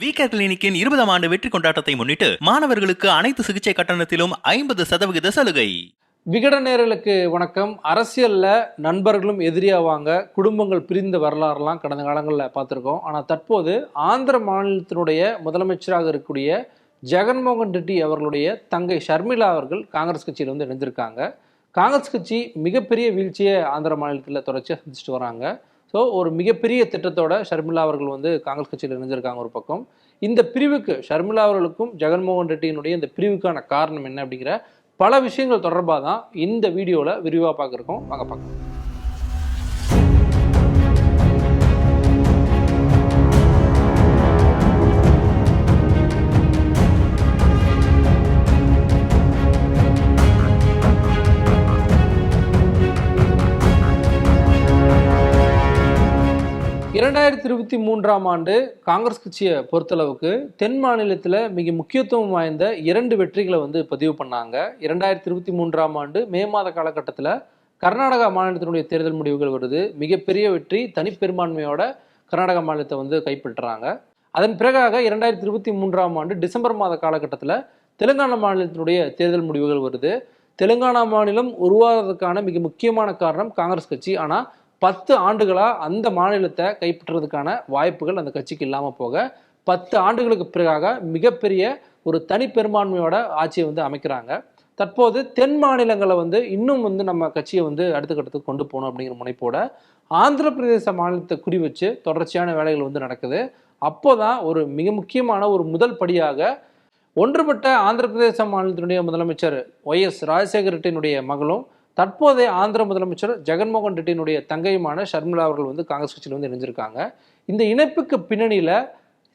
VK கிளினிக்கின் இருபதாம் ஆண்டு வெற்றி கொண்டாட்டத்தை முன்னிட்டு மாணவர்களுக்கு அனைத்து சிகிச்சை கட்டணத்திலும் ஐம்பது சதவிகித சலுகை. விகடநேரலுக்கு வணக்கம். அரசியலில் நண்பர்களும் எதிரியாவாங்க. குடும்பங்கள் பிரிந்த வரலாறுலாம் கடந்த காலங்களில் பார்த்துருக்கோம். ஆனால் தற்போது ஆந்திர மாநிலத்தினுடைய முதலமைச்சராக இருக்கக்கூடிய ஜெகன்மோகன் ரெட்டி அவர்களுடைய தங்கை ஷர்மிளா அவர்கள் காங்கிரஸ் கட்சியில் வந்து இணைஞ்சிருக்காங்க காங்கிரஸ் கட்சி மிகப்பெரிய வீழ்ச்சியை ஆந்திர மாநிலத்தில் தொடர்ச்சியாக சந்திச்சுட்டு வராங்க. ஸோ ஒரு மிகப்பெரிய திட்டத்தோட ஷர்மிளா அவர்கள் வந்து காங்கிரஸ் கட்சியில் இணைஞ்சிருக்காங்க ஒரு பக்கம். இந்த பிரிவுக்கு ஷர்மிளா அவர்களுக்கும் ஜெகன்மோகன் ரெட்டியினுடைய இந்த பிரிவுக்கான காரணம் என்ன அப்படிங்கிற பல விஷயங்கள் தொடர்பாக தான் இந்த வீடியோவில் விரிவாக பார்க்குறோம் வாங்க பார்க்கலாம். இரண்டாயிரத்தி இருபத்தி மூன்றாம் ஆண்டு காங்கிரஸ் கட்சியை பொறுத்தளவுக்கு தென் மாநிலத்தில் மிக முக்கியத்துவம் வாய்ந்த இரண்டு வெற்றிகளை வந்து பதிவு பண்ணாங்க. இரண்டாயிரத்தி இருபத்தி மூன்றாம் ஆண்டு மே மாத காலகட்டத்தில் கர்நாடகா மாநிலத்தினுடைய தேர்தல் முடிவுகள் வருது. மிகப்பெரிய வெற்றி தனிப்பெரும்பான்மையோட கர்நாடகா மாநிலத்தை வந்து கைப்பற்றுறாங்க. அதன் பிறகாக இரண்டாயிரத்தி இருபத்தி மூன்றாம் ஆண்டு டிசம்பர் மாத காலகட்டத்தில் தெலுங்கானா மாநிலத்தினுடைய தேர்தல் முடிவுகள் வருது. தெலுங்கானா மாநிலம் உருவாகிறதுக்கான மிக முக்கியமான காரணம் காங்கிரஸ் கட்சி. ஆனால் பத்து ஆண்டுகளாக அந்த மாநிலத்தை கைப்பற்றுறதுக்கான வாய்ப்புகள் அந்த கட்சிக்கு இல்லாமல் போக பத்து ஆண்டுகளுக்கு பிறகாக மிகப்பெரிய ஒரு தனிப்பெரும்பான்மையோட ஆட்சியை வந்து அமைக்கிறாங்க. தற்போது தென் மாநிலங்களை வந்து இன்னும் வந்து நம்ம கட்சியை வந்து அடுத்த கட்டத்துக்கு கொண்டு போகணும் அப்படிங்கிற முனைப்போட ஆந்திர பிரதேச மாநிலத்தை குறி வச்சு தொடர்ச்சியான வேலைகள் வந்து நடக்குது. அப்போதான் ஒரு மிக முக்கியமான ஒரு முதல் படியாக ஒன்றுபட்ட ஆந்திர பிரதேச மாநிலத்தினுடைய முதலமைச்சர் ஒய் எஸ் ராஜசேகர் ரெட்டினுடைய மகளும் தற்போதைய ஆந்திர முதலமைச்சர் ஜெகன்மோகன் ரெட்டியினுடைய தங்கையுமான ஷர்மிளா அவர்கள் வந்து காங்கிரஸ் கட்சியில் வந்து இணைஞ்சிருக்காங்க. இந்த இணைப்புக்கு பின்னணியில்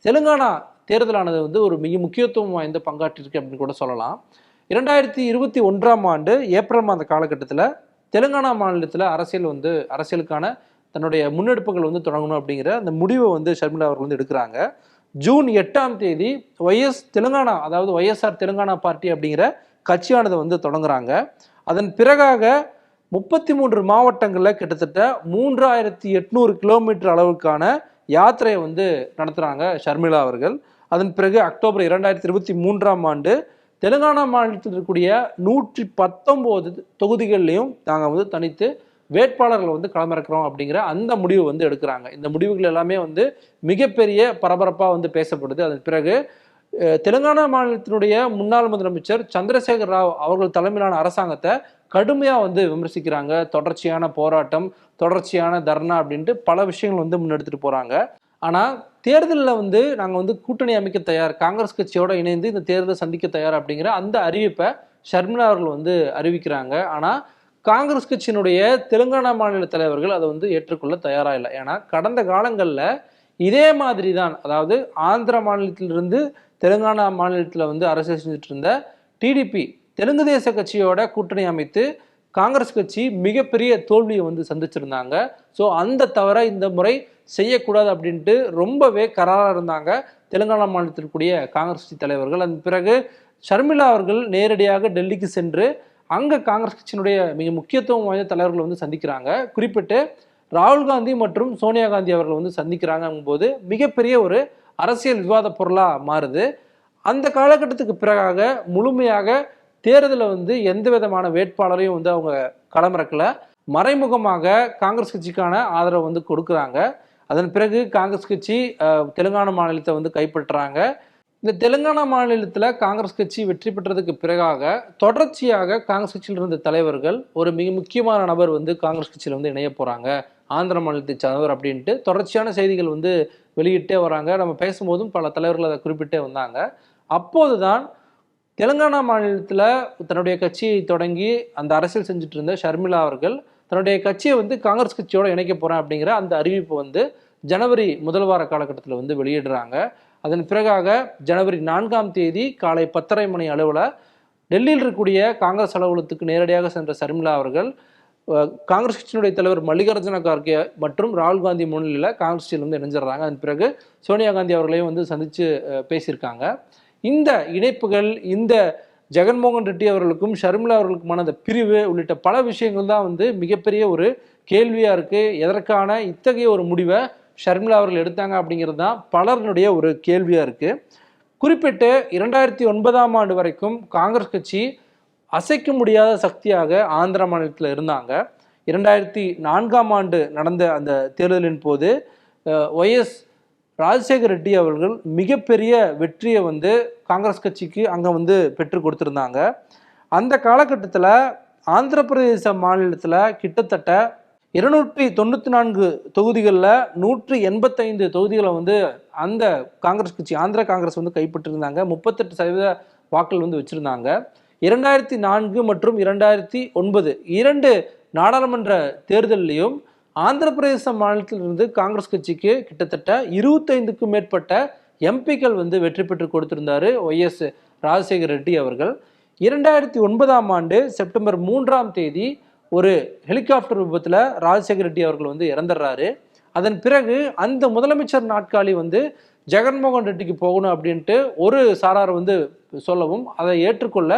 தெலுங்கானா தேர்தலானது வந்து ஒரு மிக முக்கியத்துவம் வாய்ந்த பங்காற்றிருக்கு அப்படின்னு கூட சொல்லலாம். இரண்டாயிரத்தி இருபத்தி ஒன்றாம் ஆண்டு ஏப்ரல் மாத காலகட்டத்தில் தெலுங்கானா மாநிலத்தில் அரசியல் வந்து அரசியலுக்கான தன்னுடைய முன்னெடுப்புகள் வந்து தொடங்கணும் அப்படிங்கிற அந்த முடிவை வந்து ஷர்மிளா அவர்கள் வந்து எடுக்கிறாங்க. ஜூன் எட்டாம் தேதி ஒய்எஸ் தெலுங்கானா அதாவது ஒய்எஸ்ஆர் தெலுங்கானா பார்ட்டி அப்படிங்கிற கட்சியானதை வந்து தொடங்குறாங்க. அதன் பிறகாக முப்பத்தி மூன்று மாவட்டங்களில் கிட்டத்தட்ட மூன்றாயிரத்தி எட்நூறு கிலோமீட்டர் அளவுக்கான யாத்திரையை வந்து நடத்துகிறாங்க ஷர்மிளா அவர்கள். அதன் பிறகு அக்டோபர் இரண்டாயிரத்தி இருபத்தி மூன்றாம் ஆண்டு தெலுங்கானா மாநிலத்தில் இருக்கக்கூடிய நூற்றி பத்தொம்போது தொகுதிகள்லையும் நாங்கள் வந்து தனித்து வேட்பாளர்களை வந்து களமிறக்கிறோம் அப்படிங்கிற அந்த முடிவு வந்து எடுக்கிறாங்க. இந்த முடிவுகள் எல்லாமே வந்து மிகப்பெரிய பரபரப்பாக வந்து பேசப்படுது. அதன் பிறகு தெலுங்கானா மாநிலத்தினுடைய முன்னாள் முதலமைச்சர் சந்திரசேகர் ராவ் அவர்கள் தலைமையிலான அரசாங்கத்தை கடுமையாக வந்து விமர்சிக்கிறாங்க. தொடர்ச்சியான போராட்டம் தொடர்ச்சியான தர்ணா அப்படின்ட்டு பல விஷயங்கள் வந்து முன்னெடுத்துட்டு போகிறாங்க ஆனால் தேர்தலில் வந்து நாங்கள் வந்து கூட்டணி அமைக்க தயார் காங்கிரஸ் கட்சியோடு இணைந்து இந்த தேர்தலை சந்திக்க தயார் அப்படிங்கிற அந்த அறிவிப்பை ஷர்மிளா அவர்கள் வந்து அறிவிக்கிறாங்க. ஆனால் காங்கிரஸ் கட்சியினுடைய தெலுங்கானா மாநில தலைவர்கள் அதை வந்து ஏற்றுக்கொள்ள தயாராக இல்லை. ஏன்னா கடந்த காலங்களில் இதே மாதிரி தான் அதாவது ஆந்திர மாநிலத்திலிருந்து தெலுங்கானா மாநிலத்தில் வந்து அரசியல் செஞ்சுட்டு இருந்த டிடிபி தெலுங்கு தேச கட்சியோட கூட்டணி அமைத்து காங்கிரஸ் கட்சி மிகப்பெரிய தோல்வியை வந்து சந்திச்சிருந்தாங்க. ஸோ அந்த தவிர இந்த முறை செய்யக்கூடாது அப்படின்ட்டு ரொம்பவே கராராக இருந்தாங்க தெலுங்கானா மாநிலத்தில் கூடிய காங்கிரஸ் கட்சி தலைவர்கள். அதன் பிறகு ஷர்மிளா அவர்கள் நேரடியாக டெல்லிக்கு சென்று அங்கே காங்கிரஸ் கட்சியினுடைய மிக முக்கியத்துவம் வாய்ந்த தலைவர்களை வந்து சந்திக்கிறாங்க. குறிப்பிட்டு ராகுல் காந்தி மற்றும் சோனியா காந்தி அவர்கள் வந்து சந்திக்கிறாங்கும் போது மிகப்பெரிய ஒரு அரசியல் விவாத பொருளாக மாறுது. அந்த காலகட்டத்துக்கு பிறகாக முழுமையாக தேர்தலில் வந்து எந்த விதமான வேட்பாளரையும் வந்து அவங்க களமிறக்கல. மறைமுகமாக காங்கிரஸ் கட்சிக்கான ஆதரவை வந்து கொடுக்குறாங்க. அதன் பிறகு காங்கிரஸ் கட்சி தெலுங்கானா மாநிலத்தை வந்து கைப்பற்றுறாங்க. இந்த தெலுங்கானா மாநிலத்தில் காங்கிரஸ் கட்சி வெற்றி பெற்றதுக்கு பிறகாக தொடர்ச்சியாக காங்கிரஸ் கட்சியில் இருந்த தலைவர்கள் ஒரு மிக முக்கியமான நபர் வந்து காங்கிரஸ் கட்சியில் வந்து இணைய போகிறாங்க ஆந்திர மாநிலத்தை சார்ந்தவர் அப்படின்ட்டு தொடர்ச்சியான செய்திகள் வந்து வெளியிட்டே வராங்க. நம்ம பேசும்போதும் பல தலைவர்கள் அதை குறிப்பிட்டே வந்தாங்க. அப்போது தான் தெலுங்கானா மாநிலத்தில் தன்னுடைய கட்சியை தொடங்கி அந்த அரசியல் செஞ்சுட்டு இருந்த ஷர்மிளா அவர்கள் தன்னுடைய கட்சியை வந்து காங்கிரஸ் கட்சியோட இணைக்க போகிறேன் அப்படிங்கிற அந்த அறிவிப்பு வந்து ஜனவரி முதல் வார காலகட்டத்தில் வந்து வெளியிடுறாங்க. அதன் பிறகாக ஜனவரி நான்காம் தேதி காலை பத்தரை மணி அளவில் டெல்லியில் இருக்கக்கூடிய காங்கிரஸ் அலுவலகத்துக்கு நேரடியாக சென்ற ஷர்மிளா அவர்கள் காங்கிரஸ் கட்சியினுடைய தலைவர் மல்லிகார்ஜுன கார்கே மற்றும் ராகுல் காந்தி முன்னிலையில் காங்கிரஸ் கட்சியில் வந்து இணைஞ்சிடுறாங்க. அதன் பிறகு சோனியா காந்தி அவர்களையும் வந்து சந்தித்து பேசியிருக்காங்க. இந்த இணைப்புகள் இந்த ஜெகன்மோகன் ரெட்டி அவர்களுக்கும் ஷர்மிளா அவர்களுக்குமான அந்த பிரிவு உள்ளிட்ட பல விஷயங்கள் தான் வந்து மிகப்பெரிய ஒரு கேள்வியாக இருக்குது எதற்கான இத்தகைய ஒரு முடிவை ஷர்மிளா அவர்கள் எடுத்தாங்க அப்படிங்கிறது தான் பலருடைய ஒரு கேள்வியாக இருக்குது குறிப்பிட்டு இரண்டாயிரத்தி ஒன்பதாம் ஆண்டு வரைக்கும் காங்கிரஸ் கட்சி அசைக்க முடியாத சக்தியாக ஆந்திர மாநிலத்தில் இருந்தாங்க. இரண்டாயிரத்தி நான்காம் ஆண்டு நடந்த அந்த தேர்தலின் போது ஒய்எஸ் ராஜசேகர் ரெட்டி அவர்கள் மிகப்பெரிய வெற்றியை வந்து காங்கிரஸ் கட்சிக்கு அங்கே வந்து பெற்று கொடுத்துருந்தாங்க. அந்த காலகட்டத்தில் ஆந்திர பிரதேச மாநிலத்தில் கிட்டத்தட்ட இருநூற்றி தொண்ணூற்றி நான்கு தொகுதிகளில் நூற்றி எண்பத்தைந்து தொகுதிகளை வந்து அந்த காங்கிரஸ் கட்சி ஆந்திர காங்கிரஸ் வந்து கைப்பற்றிருந்தாங்க. முப்பத்தெட்டு சதவீத வாக்கள் வந்து வச்சுருந்தாங்க. இரண்டாயிரத்தி நான்கு மற்றும் இரண்டாயிரத்தி ஒன்பது இரண்டு நாடாளுமன்ற தேர்தலிலையும் ஆந்திர பிரதேச மாநிலத்திலிருந்து காங்கிரஸ் கட்சிக்கு கிட்டத்தட்ட இருபத்தைந்துக்கும் மேற்பட்ட எம்பிக்கள் வந்து வெற்றி பெற்று கொடுத்திருந்தாரு ஒய்எஸ் ராஜசேகர் ரெட்டி அவர்கள். இரண்டாயிரத்தி ஒன்பதாம் ஆண்டு செப்டம்பர் மூன்றாம் தேதி ஒரு ஹெலிகாப்டர் விபத்தில் ராஜசேகர் ரெட்டி அவர்கள் வந்து இறந்துடுறாரு. அதன் பிறகு அந்த முதலமைச்சர் நாட்காலி வந்து ஜெகன்மோகன் ரெட்டிக்கு போகணும் அப்படின்ட்டு ஒரு சாரார் வந்து சொல்லவும் அதை ஏற்றுக்கொள்ள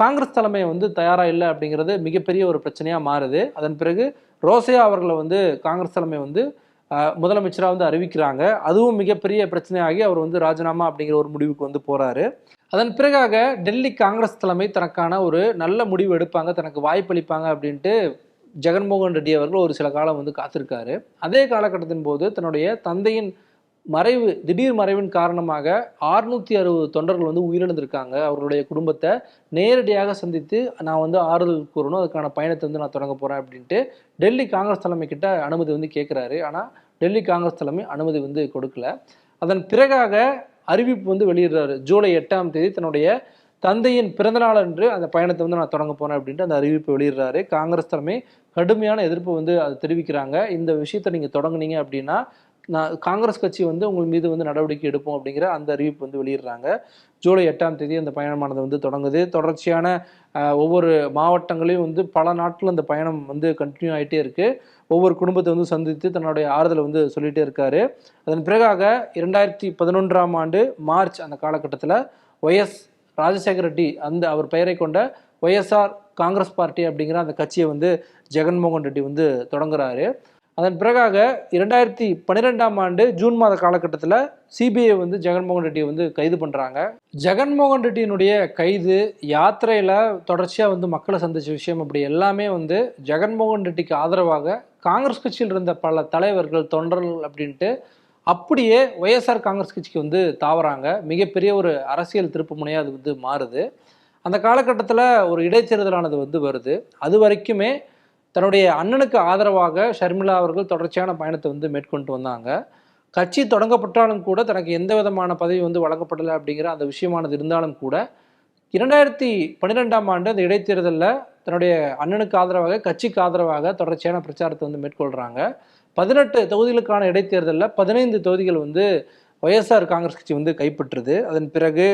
காங்கிரஸ் தலைமை வந்து தயாராக இல்லை அப்படிங்கிறது மிகப்பெரிய ஒரு பிரச்சனையாக மாறுது. அதன் பிறகு ரோசையா அவர்களை வந்து காங்கிரஸ் தலைமை வந்து முதலமைச்சராக வந்து அறிவிக்கிறாங்க. அதுவும் மிகப்பெரிய பிரச்சனையாகி அவர் வந்து ராஜினாமா அப்படிங்கிற ஒரு முடிவுக்கு வந்து போகிறாரு அதன் பிறகாக டெல்லி காங்கிரஸ் தலைமை தனக்கான ஒரு நல்ல முடிவு எடுப்பாங்க தனக்கு வாய்ப்பளிப்பாங்க அப்படின்ட்டு ஜெகன்மோகன் ரெட்டி அவர்கள் ஒரு சில காலம் வந்து காத்திருக்காரு. அதே காலகட்டத்தின் போது தன்னுடைய தந்தையின் மறைவு திடீர் மறைவின் காரணமாக ஆறுநூற்றி அறுபது தொண்டர்கள் வந்து உயிரிழந்திருக்காங்க. அவர்களுடைய குடும்பத்தை நேரடியாக சந்தித்து நான் வந்து ஆறுதல் கூறணும். அதுக்கான பயணத்தை வந்து நான் தொடங்க போகிறேன் அப்படின்ட்டு டெல்லி காங்கிரஸ் தலைமை கிட்ட அனுமதி வந்து கேட்குறாரு ஆனால் டெல்லி காங்கிரஸ் தலைமை அனுமதி வந்து கொடுக்கல. அதன் பிறகாக அறிவிப்பு வந்து வெளியிடுறாரு. ஜூலை எட்டாம் தேதி தன்னுடைய தந்தையின் பிறந்தநாள் அன்று அந்த பயணத்தை வந்து நான் தொடங்க போறேன் அப்படின்ட்டு அந்த அறிவிப்பு வெளியிடுறாரு. காங்கிரஸ் தலைமை கடுமையான எதிர்ப்பு வந்து அதை தெரிவிக்கிறாங்க. இந்த விஷயத்த நீங்கள் தொடங்குனீங்க அப்படின்னா நான் காங்கிரஸ் கட்சி வந்து உங்கள் மீது வந்து நடவடிக்கை எடுப்போம் அப்படிங்கிற அந்த அறிவிப்பு வந்து வெளியிடுறாங்க. ஜூலை எட்டாம் தேதி அந்த பயணமானது வந்து தொடங்குது. தொடர்ச்சியான ஒவ்வொரு மாவட்டங்களையும் வந்து பல நாட்கள் அந்த பயணம் வந்து கண்டினியூ ஆகிட்டே இருக்கு. ஒவ்வொரு குடும்பத்தை வந்து சந்தித்து தன்னுடைய ஆறுதலை வந்து சொல்லிட்டே இருக்காரு. அதன் பிறகாக இரண்டாயிரத்தி பதினொன்றாம் ஆண்டு மார்ச் அந்த காலகட்டத்தில் ஒய்எஸ் ராஜசேகர ரெட்டி அந்த அவர் பெயரை கொண்ட ஒய்எஸ்ஆர் காங்கிரஸ் பார்ட்டி அப்படிங்கிற அந்த கட்சியை வந்து ஜெகன்மோகன் ரெட்டி வந்து தொடங்குறாரு. அதன் பிறகாக இரண்டாயிரத்தி பன்னிரெண்டாம் ஆண்டு ஜூன் மாத காலகட்டத்தில் சிபிஐ வந்து ஜெகன்மோகன் ரெட்டியை வந்து கைது பண்ணுறாங்க ஜெகன்மோகன் ரெட்டியினுடைய கைது யாத்திரையில் தொடர்ச்சியாக வந்து மக்களை சந்தித்த விஷயம் அப்படி எல்லாமே வந்து ஜெகன்மோகன் ரெட்டிக்கு ஆதரவாக காங்கிரஸ் கட்சியில் இருந்த பல தலைவர்கள் தொண்டர்கள் அப்படின்ட்டு அப்படியே ஒய்எஸ்ஆர் காங்கிரஸ் கட்சிக்கு வந்து தாவறாங்க. மிகப்பெரிய ஒரு அரசியல் திருப்பு முனையாக அது வந்து மாறுது. அந்த காலகட்டத்தில் ஒரு இடைத்தேர்தலானது வந்து வருது. அது வரைக்குமே தன்னுடைய அண்ணனுக்கு ஆதரவாக ஷர்மிளா அவர்கள் தொடர்ச்சியான பயணத்தை வந்து மேற்கொண்டு வந்தாங்க. கட்சி தொடங்கப்பட்டாலும் கூட தனக்கு எந்த விதமான பதவி வந்து வழங்கப்படலை அப்படிங்கிற அந்த விஷயமானது இருந்தாலும் கூட இரண்டாயிரத்தி பன்னிரெண்டாம் ஆண்டு அந்த இடைத்தேர்தலில் தன்னுடைய அண்ணனுக்கு ஆதரவாக கட்சிக்கு ஆதரவாக தொடர்ச்சியான பிரச்சாரத்தை வந்து மேற்கொள்கிறாங்க பதினெட்டு தொகுதிகளுக்கான இடைத்தேர்தலில் பதினைந்து தொகுதிகள் வந்து ஒய்எஸ்ஆர் காங்கிரஸ் கட்சி வந்து கைப்பற்றுது. அதன் பிறகு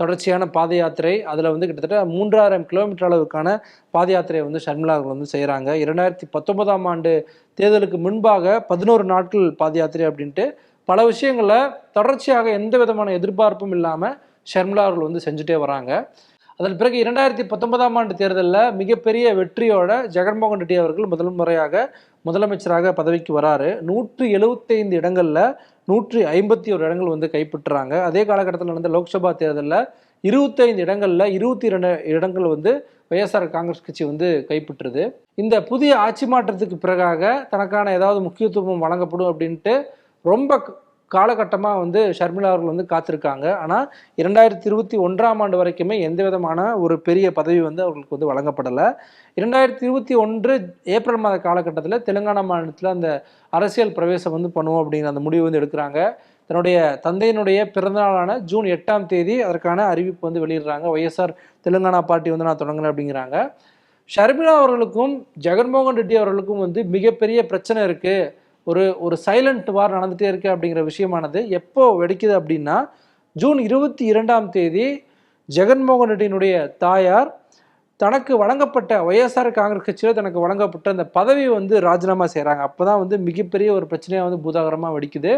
தொடர்ச்சியான பாத யாத்திரை அதில் வந்து கிட்டத்தட்ட மூன்றாயிரம் கிலோமீட்டர் அளவுக்கான பாத யாத்திரையை வந்து ஷர்மிளா அவர்கள் வந்து செய்கிறாங்க இரண்டாயிரத்தி பத்தொன்பதாம் ஆண்டு தேர்தலுக்கு முன்பாக பதினோரு நாட்கள் பாத யாத்திரை அப்படின்ட்டு பல விஷயங்களை தொடர்ச்சியாக எந்த விதமான எதிர்பார்ப்பும் இல்லாமல் ஷர்மிளா அவர்கள் வந்து செஞ்சுட்டே வராங்க. அதன் பிறகு இரண்டாயிரத்தி பத்தொன்பதாம் ஆண்டு தேர்தலில் மிகப்பெரிய வெற்றியோட ஜெகன்மோகன் ரெட்டி அவர்கள் முதல் முறையாக முதலமைச்சராக பதவிக்கு வராரு. நூற்றி எழுபத்தைந்து இடங்களில் நூற்றி ஐம்பத்தி ஒரு இடங்கள் வந்து கைப்பற்றுறாங்க. அதே காலகட்டத்தில் நடந்த லோக்சபா தேர்தலில் இருபத்தைந்து இடங்களில் இருபத்தி இரண்டு இடங்கள் வந்து ஒய்எஸ்ஆர் காங்கிரஸ் கட்சி வந்து கைப்பற்றுது. இந்த புதிய ஆட்சி மாற்றத்துக்கு பிறகாக தனக்கான ஏதாவது முக்கியத்துவம் வழங்கப்படும் அப்படின்ட்டு ரொம்ப காலகட்டமாக வந்து ஷர்மிளா அவர்கள் வந்து காத்திருக்காங்க. ஆனால் இரண்டாயிரத்தி இருபத்தி ஒன்றாம் ஆண்டு வரைக்குமே எந்த விதமான ஒரு பெரிய பதவி வந்து அவர்களுக்கு வந்து வழங்கப்படலை. இரண்டாயிரத்தி இருபத்தி ஒன்று ஏப்ரல் மாத காலகட்டத்தில் தெலுங்கானா மாநிலத்தில் அந்த அரசியல் பிரவேசம் வந்து பண்ணுவோம் அப்படிங்கிற அந்த முடிவு வந்து எடுக்கிறாங்க. தன்னுடைய தந்தையினுடைய பிறந்தநாளான ஜூன் எட்டாம் தேதி அதற்கான அறிவிப்பு வந்து வெளியிடுறாங்க. ஒய்எஸ்ஆர் தெலுங்கானா பார்ட்டி வந்து நான் தொடங்கினேன் அப்படிங்கிறாங்க. ஷர்மிளா அவர்களுக்கும் ஜெகன்மோகன் ரெட்டி அவர்களுக்கும் வந்து மிகப்பெரிய பிரச்சனை இருக்குது ஒரு ஒரு சைலண்ட் வார் நடந்துகிட்டே இருக்குது அப்படிங்கிற விஷயமானது எப்போ வெடிக்குது அப்படின்னா ஜூன் இருபத்தி இரண்டாம் தேதி ஜெகன்மோகன் ரெட்டியினுடைய தாயார் தனக்கு வழங்கப்பட்ட ஒய்எஸ்ஆர் காங்கிரஸ் கட்சியில் தனக்கு வழங்கப்பட்ட அந்த பதவி வந்து ராஜினாமா செய்கிறாங்க அப்போ தான் வந்து மிகப்பெரிய ஒரு பிரச்சனையாக வந்து பூதாகரமாக வெடிக்குது.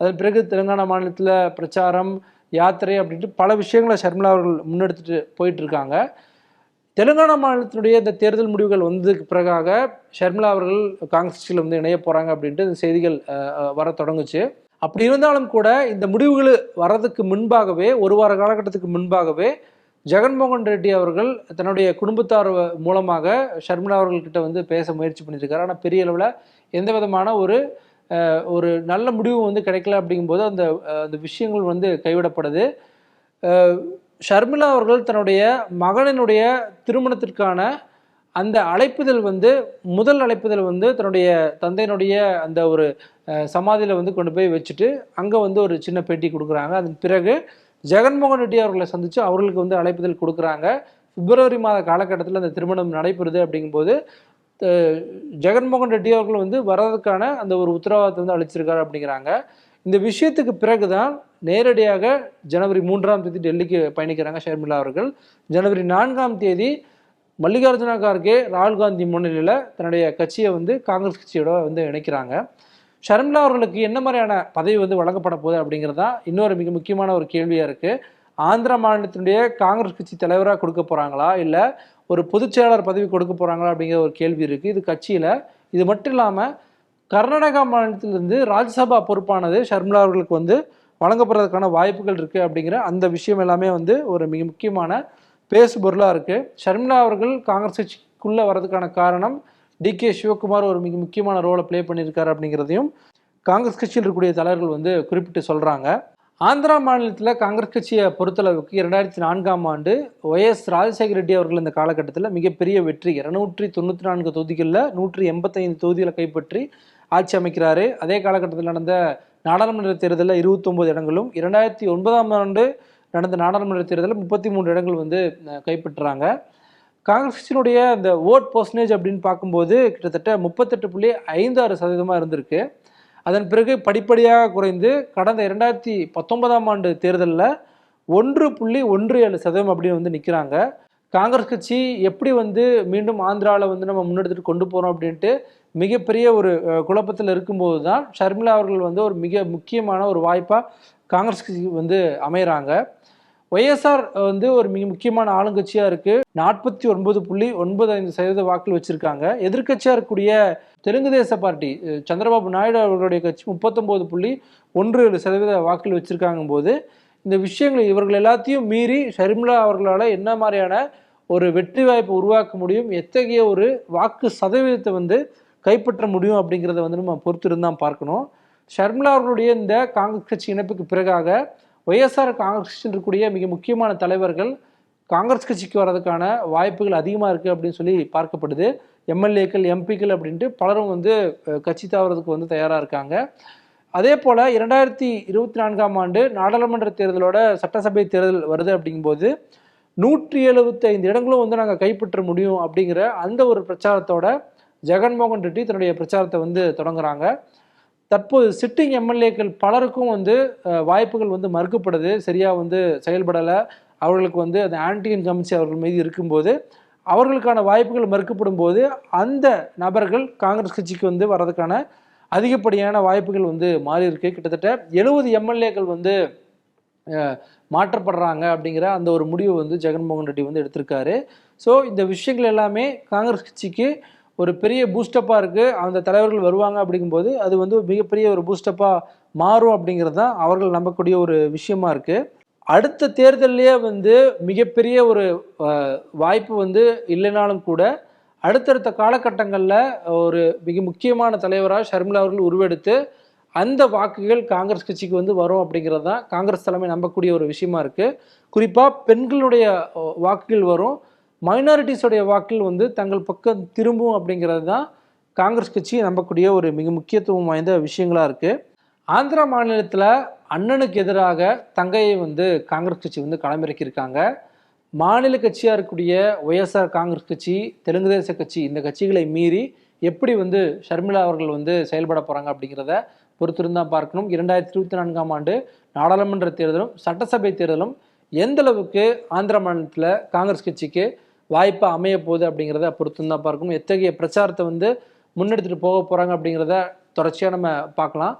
அதன் பிறகு தெலுங்கானா மாநிலத்தில் பிரச்சாரம் யாத்திரை அப்படின்ட்டு பல விஷயங்களை ஷர்மிளா அவர்கள் முன்னெடுத்துட்டு போயிட்டு இருக்காங்க. தெலுங்கானா மாநிலத்தினுடைய இந்த தேர்தல் முடிவுகள் வந்ததுக்கு பிறகாக ஷர்மிளா அவர்கள் காங்கிரஸ் கட்சியில் வந்து இணைய போகிறாங்க அப்படின்ட்டு இந்த செய்திகள் வர தொடங்குச்சு. அப்படி இருந்தாலும் கூட இந்த முடிவுகள் வர்றதுக்கு முன்பாகவே ஒரு வார காலகட்டத்துக்கு முன்பாகவே ஜெகன்மோகன் ரெட்டி அவர்கள் தன்னுடைய குடும்பத்தார் மூலமாக ஷர்மிளா அவர்கள்கிட்ட வந்து பேச முயற்சி பண்ணியிருக்காரு. ஆனால் பெரிய அளவில் எந்த விதமான ஒரு ஒரு நல்ல முடிவு வந்து கிடைக்கல அப்படிங்கும்போது அந்த அந்த விஷயங்கள் வந்து கைவிடப்படுது. ஷர்மிளா அவர்கள் தன்னுடைய மகனினுடைய திருமணத்திற்கான அந்த அழைப்புதல் வந்து முதல் அழைப்புதல் வந்து தன்னுடைய தந்தையினுடைய அந்த ஒரு சமாதியில் வந்து கொண்டு போய் வச்சுட்டு அங்கே வந்து ஒரு சின்ன பேட்டி கொடுக்குறாங்க. அதன் பிறகு ஜெகன்மோகன் ரெட்டி அவர்களை சந்தித்து அவர்களுக்கு வந்து அழைப்புதல் கொடுக்குறாங்க. பிப்ரவரி மாத காலகட்டத்தில் அந்த திருமணம் நடைபெறுது அப்படிங்கும்போது ஜெகன்மோகன் ரெட்டி அவர்கள் வந்து வர்றதுக்கான அந்த ஒரு உத்தரவாதத்தை வந்து அளிச்சிருக்காரு அப்படிங்கிறாங்க. இந்த விஷயத்துக்கு பிறகுதான் நேரடியாக ஜனவரி மூன்றாம் தேதி டெல்லிக்கு பயணிக்கிறாங்க ஷர்மிளா அவர்கள். ஜனவரி நான்காம் தேதி மல்லிகார்ஜுன கார்கே ராகுல் காந்தி முன்னிலையில் தன்னுடைய கட்சியை வந்து காங்கிரஸ் கட்சியோட வந்து இணைக்கிறாங்க. ஷர்மிளா அவர்களுக்கு என்ன மாதிரியான பதவி வந்து வழங்கப்பட போகுது அப்படிங்கிறது தான் இன்னொரு மிக முக்கியமான ஒரு கேள்வியாக இருக்குது ஆந்திர மாநிலத்தினுடைய காங்கிரஸ் கட்சி தலைவராக கொடுக்க போகிறாங்களா இல்லை ஒரு பொதுச்செயலாளர் பதவி கொடுக்க போகிறாங்களா அப்படிங்கிற ஒரு கேள்வி இருக்குது இது கட்சியில் இது மட்டும் இல்லாமல் கர்நாடகா மாநிலத்திலிருந்து ராஜ்யசபா பொறுப்பானது ஷர்மிளா அவர்களுக்கு வந்து வழங்கப்படுறதுக்கான வாய்ப்புகள் இருக்குது அப்படிங்கிற அந்த விஷயம் எல்லாமே வந்து ஒரு மிக முக்கியமான பேசுபொருளாக இருக்குது ஷர்மிளா அவர்கள் காங்கிரஸ் கட்சிக்குள்ளே வர்றதுக்கான காரணம் டி கே சிவகுமார் ஒரு மிக முக்கியமான ரோலை ப்ளே பண்ணியிருக்காரு அப்படிங்கிறதையும் காங்கிரஸ் கட்சியில் இருக்கக்கூடிய தலைவர்கள் வந்து குறிப்பிட்டு சொல்கிறாங்க ஆந்திரா மாநிலத்தில் காங்கிரஸ் கட்சியை பொறுத்தளவுக்கு இரண்டாயிரத்தி நான்காம் ஆண்டு ஒய்எஸ் ராஜசேகர ரெட்டி அவர்கள் இந்த காலகட்டத்தில் மிகப்பெரிய வெற்றி இருநூற்றி தொண்ணூற்றி நான்கு தொகுதிகளில் நூற்றி எண்பத்தைந்து தொகுதிகளை கைப்பற்றி ஆட்சி அமைக்கிறாரு. அதே காலகட்டத்தில் நடந்த நாடாளுமன்ற தேர்தலில் இருபத்தொம்போது இடங்களும் இரண்டாயிரத்தி ஒன்பதாம் ஆண்டு நடந்த நாடாளுமன்ற தேர்தலில் முப்பத்தி மூன்று இடங்கள் வந்து கைப்பற்றுறாங்க. காங்கிரஸ் கட்சியினுடைய அந்த ஓட் பர்சன்டேஜ் அப்படின்னு பார்க்கும்போது கிட்டத்தட்ட முப்பத்தெட்டு புள்ளி ஐந்து ஆறு சதவீதமாக இருந்திருக்கு. அதன் பிறகு படிப்படியாக குறைந்து கடந்த இரண்டாயிரத்தி பத்தொன்பதாம் ஆண்டு தேர்தலில் ஒன்று புள்ளி ஒன்று ஏழு சதவீதம் அப்படின்னு வந்து நிற்கிறாங்க காங்கிரஸ் கட்சி எப்படி வந்து மீண்டும் ஆந்திராவில் வந்து நம்ம முன்னெடுத்துட்டு கொண்டு போகிறோம் அப்படின்ட்டு மிகப்பெரிய ஒரு குழப்பத்தில் இருக்கும்போது தான் ஷர்மிளா அவர்கள் வந்து ஒரு மிக முக்கியமான ஒரு வாய்ப்பாக காங்கிரஸ் கட்சி வந்து அமைகிறாங்க ஒய்எஸ்ஆர் வந்து ஒரு மிக முக்கியமான ஆளுங்கட்சியாக இருக்குது நாற்பத்தி ஒன்பது புள்ளி ஒன்பது ஐந்து சதவீத வாக்குகள் வச்சுருக்காங்க. எதிர்க்கட்சியாக இருக்கக்கூடிய தெலுங்கு தேச பார்ட்டி சந்திரபாபு நாயுடு அவர்களுடைய கட்சி முப்பத்தொம்போது புள்ளி ஒன்று ஏழு சதவீத வாக்குகள் வச்சுருக்காங்க போது இந்த விஷயங்கள் இவர்கள் எல்லாத்தையும் மீறி ஷர்மிளா அவர்களால் என்ன மாதிரியான ஒரு வெற்றி வாய்ப்பை உருவாக்க முடியும் எத்தகைய ஒரு வாக்கு சதவீதத்தை வந்து கைப்பற்ற முடியும் அப்படிங்கிறத வந்து நம்ம பொறுத்திருந்தான் பார்க்கணும். ஷர்மிளா அவர்களுடைய இந்த காங்கிரஸ் கட்சி இணைப்புக்கு பிறகாக ஒய்எஸ்ஆர் காங்கிரஸ் கட்சியில் இருக்கக்கூடிய மிக முக்கியமான தலைவர்கள் காங்கிரஸ் கட்சிக்கு வர்றதுக்கான வாய்ப்புகள் அதிகமாக இருக்குது அப்படின்னு சொல்லி பார்க்கப்படுது. எம்எல்ஏக்கள் எம்பிக்கள் அப்படின்ட்டு பலரும் வந்து கட்சி தாவறதுக்கு வந்து தயாராக இருக்காங்க. அதே போல் இரண்டாயிரத்தி இருபத்தி நான்காம் ஆண்டு நாடாளுமன்ற தேர்தலோட சட்டசபை தேர்தல் வருது அப்படிங்கும்போது நூற்றி எழுபத்தைந்து இடங்களும் வந்து நாங்கள் கைப்பற்ற முடியும் அப்படிங்கிற அந்த ஒரு பிரச்சாரத்தோட ஜெகன்மோகன் ரெட்டி தன்னுடைய பிரச்சாரத்தை வந்து தொடங்குறாங்க. தற்போது சிட்டிங் எம்எல்ஏக்கள் பலருக்கும் வந்து வாய்ப்புகள் வந்து மறுக்கப்படுது. சரியாக வந்து செயல்படலை. அவர்களுக்கு வந்து அந்த ஆன்டி இன்கம்சி அவர்கள் மீது இருக்கும்போது அவர்களுக்கான வாய்ப்புகள் மறுக்கப்படும் போது அந்த நபர்கள் காங்கிரஸ் கட்சிக்கு வந்து வர்றதுக்கான அதிகப்படியான வாய்ப்புகள் வந்து மாறி இருக்கு கிட்டத்தட்ட எழுபது எம்எல்ஏக்கள் வந்து மாற்றப்படுறாங்க அப்படிங்கிற அந்த ஒரு முடிவை வந்து ஜெகன்மோகன் ரெட்டி வந்து எடுத்திருக்காரு. ஸோ இந்த விஷயங்கள் எல்லாமே காங்கிரஸ் கட்சிக்கு ஒரு பெரிய பூஸ்டப்பாக இருக்குது அந்த தலைவர்கள் வருவாங்க அப்படிங்கும்போது அது வந்து மிகப்பெரிய ஒரு பூஸ்டப்பாக மாறும் அப்படிங்கிறது தான் அவர்கள் நம்பக்கூடிய ஒரு விஷயமா இருக்குது அடுத்த தேர்தல்லையே வந்து மிகப்பெரிய ஒரு வாய்ப்பு வந்து இல்லைனாலும் கூட அடுத்தடுத்த காலகட்டங்களில் ஒரு மிக முக்கியமான தலைவராக ஷர்மிளா அவர்கள் உருவெடுத்து அந்த வாக்குகள் காங்கிரஸ் கட்சிக்கு வந்து வரும் அப்படிங்கிறது தான் காங்கிரஸ் தலைமை நம்பக்கூடிய ஒரு விஷயமா இருக்குது குறிப்பாக பெண்களுடைய வாக்குகள் வரும். மைனாரிட்டிஸோடைய வாக்கில் வந்து தங்கள் பக்கம் திரும்பும் அப்படிங்கிறது தான் காங்கிரஸ் கட்சி நம்பக்கூடிய ஒரு மிக முக்கியத்துவம் வாய்ந்த விஷயங்களாக இருக்குது ஆந்திரா மாநிலத்தில் அண்ணனுக்கு எதிராக தங்கையை வந்து காங்கிரஸ் கட்சி வந்து களமிறக்கியிருக்காங்க. மாநில கட்சியாக இருக்கக்கூடிய ஒய்எஸ்ஆர் காங்கிரஸ் கட்சி தெலுங்கு தேச கட்சி இந்த கட்சிகளை மீறி எப்படி வந்து ஷர்மிளா அவர்கள் வந்து செயல்பட போகிறாங்க அப்படிங்கிறத பொறுத்திருந்து பார்க்கணும். இரண்டாயிரத்தி இருபத்தி நான்காம் ஆண்டு நாடாளுமன்ற தேர்தலும் சட்டசபை தேர்தலும் எந்த அளவுக்கு ஆந்திர மாநிலத்தில் காங்கிரஸ் கட்சிக்கு வாய்ப்பு அமைய போகுது அப்படிங்கிறத பொறுத்து தான் பார்க்கணும். எத்தகைய பிரச்சாரத்தை வந்து முன்னெடுத்துட்டு போக போகிறாங்க அப்படிங்கிறத தொடர்ச்சியாக நம்ம பார்க்கலாம்.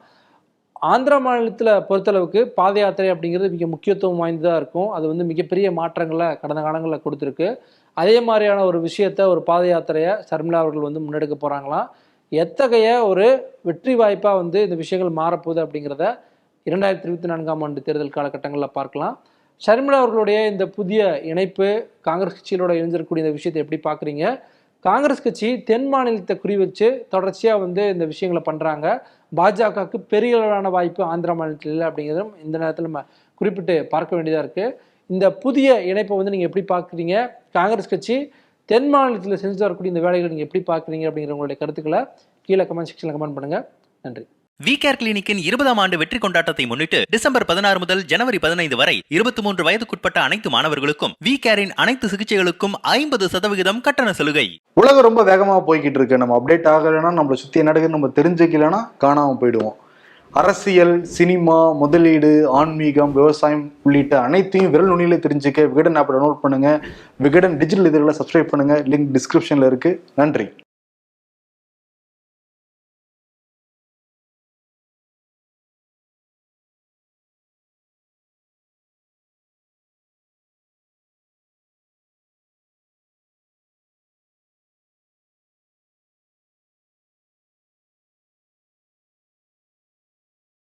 ஆந்திரா மாநிலத்தில் பொறுத்தளவுக்கு பாத யாத்திரை அப்படிங்கிறது மிக முக்கியத்துவம் வாய்ந்ததாக இருக்கும். அது வந்து மிகப்பெரிய மாற்றங்களை கடந்த காலங்களில் கொடுத்துருக்கு. அதே மாதிரியான ஒரு விஷயத்த ஒரு பாத யாத்திரையை சர்மிளா அவர்கள் வந்து முன்னெடுக்க போகிறாங்களாம் எத்தகைய ஒரு வெற்றி வாய்ப்பாக வந்து இந்த விஷயங்கள் மாறப்போகுது அப்படிங்கிறத இரண்டாயிரத்தி இருபத்தி நான்காம் ஆண்டு தேர்தல் காலகட்டங்களில் பார்க்கலாம். ஷர்மிளா அவர்களுடைய இந்த புதிய இணைப்பு காங்கிரஸ் கட்சியிலோட இணைஞ்சிருக்கக்கூடிய இந்த விஷயத்தை எப்படி பார்க்குறீங்க காங்கிரஸ் கட்சி தென் மாநிலத்தை குறி வச்சு தொடர்ச்சியாக வந்து இந்த விஷயங்களை பண்ணுறாங்க பாஜகவுக்கு பெரிய அளவிலான வாய்ப்பு ஆந்திரா மாநிலத்தில் இல்லை அப்படிங்கிறதும் இந்த நேரத்தில் நம்ம குறிப்பிட்டு பார்க்க வேண்டியதாக இருக்குது இந்த புதிய இணைப்பை வந்து நீங்கள் எப்படி பார்க்குறீங்க காங்கிரஸ் கட்சி தென் மாநிலத்தில் செஞ்சு வரக்கூடிய இந்த வேலைகளை நீங்கள் எப்படி பார்க்குறீங்க அப்படிங்கிற உங்களுடைய கருத்துக்களை கீழே கமெண்ட் செக்ஷனில் கமெண்ட் பண்ணுங்கள் நன்றி. வி கேர் கிளினிக்கின் இருபதாம் ஆண்டு வெற்றி கொண்டாட்டத்தை முன்னிட்டு டிசம்பர் பதினாறு முதல் ஜனவரி பதினைந்து வரை இருபத்தி மூன்று வயதுக்குட்பட்ட அனைத்து மாணவர்களுக்கும் வி கேரின் அனைத்து சிகிச்சைகளுக்கும் ஐம்பது சதவிகிதம் கட்டண சலுகை. உலகம் ரொம்ப வேகமாக போய்கிட்டு இருக்கு. நம்ம அப்டேட் ஆகலைன்னா நம்மளை சுற்றி நடக்குது? நம்ம தெரிஞ்சுக்கலைன்னா காணாமல் போயிடுவோம். அரசியல் சினிமா முதலீடு ஆன்மீகம் விவசாயம் உள்ளிட்ட அனைத்தையும் விரல் நுனியில தெரிஞ்சுக்க விகடன் ஆப்பை டவுன்லோட் பண்ணுங்க. விகடன் டிஜிட்டல் இதழில் சப்ஸ்கிரைப் பண்ணுங்க. லிங்க் டிஸ்கிரிப்ஷனில் இருக்கு. நன்றி.